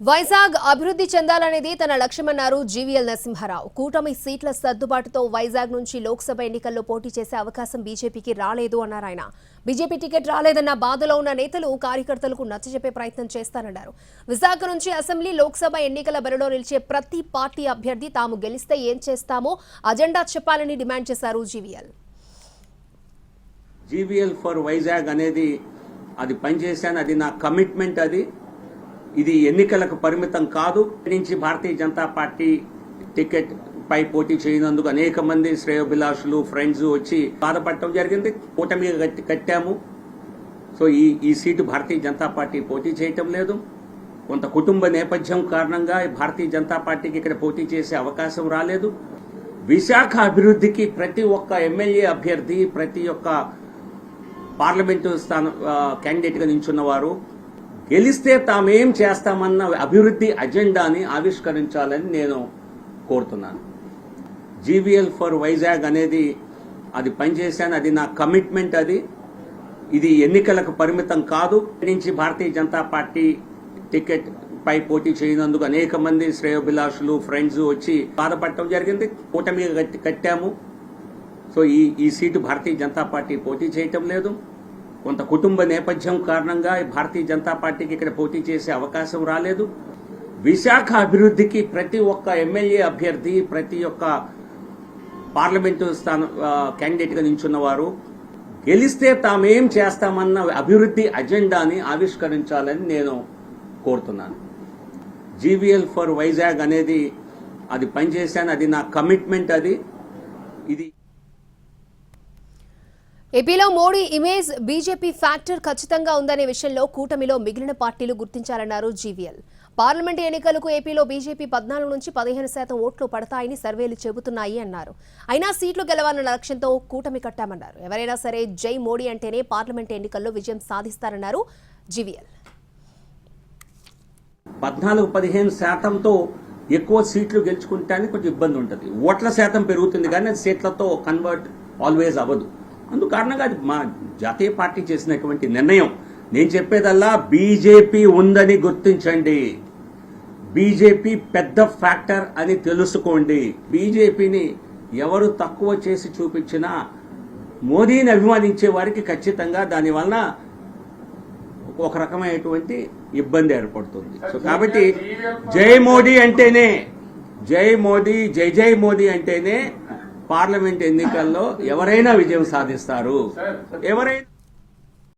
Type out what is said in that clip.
వైజాగ్ అభివృద్ధి చెందాలనేది తన లక్ష్యమన్నారు జీవీఎల్ నరసింహారావు. కూటమి సీట్ల సర్దుబాటుతో వైజాగ్ నుంచి లోక్సభ ఎన్నికల్లో పోటీ చేసే అవకాశం బీజేపీకి రాలేదు అన్నారు ఆయన. బీజేపీ టికెట్ రాలేదన్న బాధలో ఉన్న నేతలు కార్యకర్తలకు నచ్చజెప్పే ప్రయత్నం చేస్తానన్నారు. విశాఖ నుంచి అసెంబ్లీ లోక్సభ ఎన్నికల బరిలో నిలిచే ప్రతి పార్టీ అభ్యర్థి తాము గెలిస్తే ఏం చేస్తామో అజెండా చెప్పాలని డిమాండ్ చేశారు జీవీఎల్. జీవీఎల్ ఫర్ వైజాగ్ అనేది అది పనిచేశాను అది నా కమిట్మెంట్ అది. ఇది ఎన్నికలకు పరిమితం కాదు. నుంచి భారతీయ జనతా పార్టీ టికెట్ పై పోటీ చేయనందుకు అనేక మంది శ్రేయోభిలాషులు ఫ్రెండ్స్ వచ్చి బాధపడటం జరిగింది. కూటమి కట్టి- కట్టాము. సో ఈ ఈ సీటు భారతీయ జనతా పార్టీ పోటీ చేయటం లేదు. కొంత కుటుంబ నేపథ్యం కారణంగా భారతీయ జనతా పార్టీకి ఇక్కడ పోటీ చేసే అవకాశం రాలేదు. విశాఖ అభివృద్ధికి ప్రతి ఒక్క ఎమ్మెల్యే అభ్యర్థి ప్రతి ఒక్క పార్లమెంటు స్థానం క్యాండిడేట్గా నించున్న వారు గెలిస్తే తామేం చేస్తామన్న అభివృద్ధి అజెండాని ఆవిష్కరించాలని నేను కోరుతున్నాను. జీవీఎల్ ఫర్ వైజాగ్ అనేది అది పనిచేశాను అది నా కమిట్మెంట్ అది. ఇది ఎన్నికలకు పరిమితం కాదు. నుంచి భారతీయ జనతా పార్టీ టికెట్ పై పోటీ చేయనందుకు అనేక మంది శ్రేయోభిలాషులు ఫ్రెండ్స్ వచ్చి బాధపడటం జరిగింది. కూటమి కట్టి- కట్టాము. సో ఈ ఈ సీటు భారతీయ జనతా పార్టీ పోటీ చేయటం లేదు. కొంత కుటుంబ నేపథ్యం కారణంగా భారతీయ జనతా పార్టీకి ఇక్కడ పోటీ చేసే అవకాశం రాలేదు. విశాఖ అభివృద్ధికి ప్రతి ఒక్క ఎమ్మెల్యే అభ్యర్థి ప్రతి ఒక్క పార్లమెంటు స్థానం క్యాండిడేట్గా నిల్చున్నవారు గెలిస్తే తామేం చేస్తామన్న అభివృద్ధి అజెండాని ఆవిష్కరించాలని నేను కోరుతున్నాను. జీవీఎల్ ఫర్ వైజాగ్ అనేది అది పనిచేశాను అది నా కమిట్మెంట్ అది. ఇది ఏపీలో మోడీ ఇమేజ్ బీజేపీ ఫ్యాక్టర్ ఖచ్చితంగా ఉందనే విషయంలో కూటమిలో మిగిలిన పార్టీలు గుర్తించాలన్నారు జీవీఎల్. పార్లమెంట్ ఎన్నికలకు ఏపీలో బీజేపీ పద్నాలుగు నుంచి పదిహేను శాతం ఓట్లు పడతాయని సర్వేలు చెబుతున్నాయి అన్నారు. అయినా సీట్లు గెలవాలన్న లక్ష్యంతో కూటమి కట్టామన్నారు. ఎవరైనా సరే జై మోడీ అంటేనే పార్లమెంట్ ఎన్నికల్లో విజయం సాధిస్తారన్నారు జీవీఎల్. పద్నాలుగు పదిహేను శాతంతో ఎక్కువ సీట్లు గెలుచుకుంటానికి కొంచెం ఇబ్బంది ఉంటుంది. ఓట్ల శాతం పెరుగుతుంది కానీ సీట్లతో కన్వర్ట్ ఆల్వేస్ అవ్వదు. అందుకు కారణంగా అది మా జాతీయ పార్టీ చేసినటువంటి నిర్ణయం. నేను చెప్పేదల్లా బీజేపీ ఉందని గుర్తించండి. బీజేపీ పెద్ద ఫ్యాక్టర్ అని తెలుసుకోండి. బీజేపీని ఎవరు తక్కువ చేసి చూపించినా మోదీని అభిమానించే వారికి ఖచ్చితంగా దానివలన ఒక రకమైనటువంటి ఇబ్బంది ఏర్పడుతుంది. సో కాబట్టి జై మోడీ అంటేనే జై మోదీ జై జై మోదీ అంటేనే పార్లమెంట్ ఎన్నికల్లో ఎవరైనా విజయం సాధిస్తారు. ఎవరైనా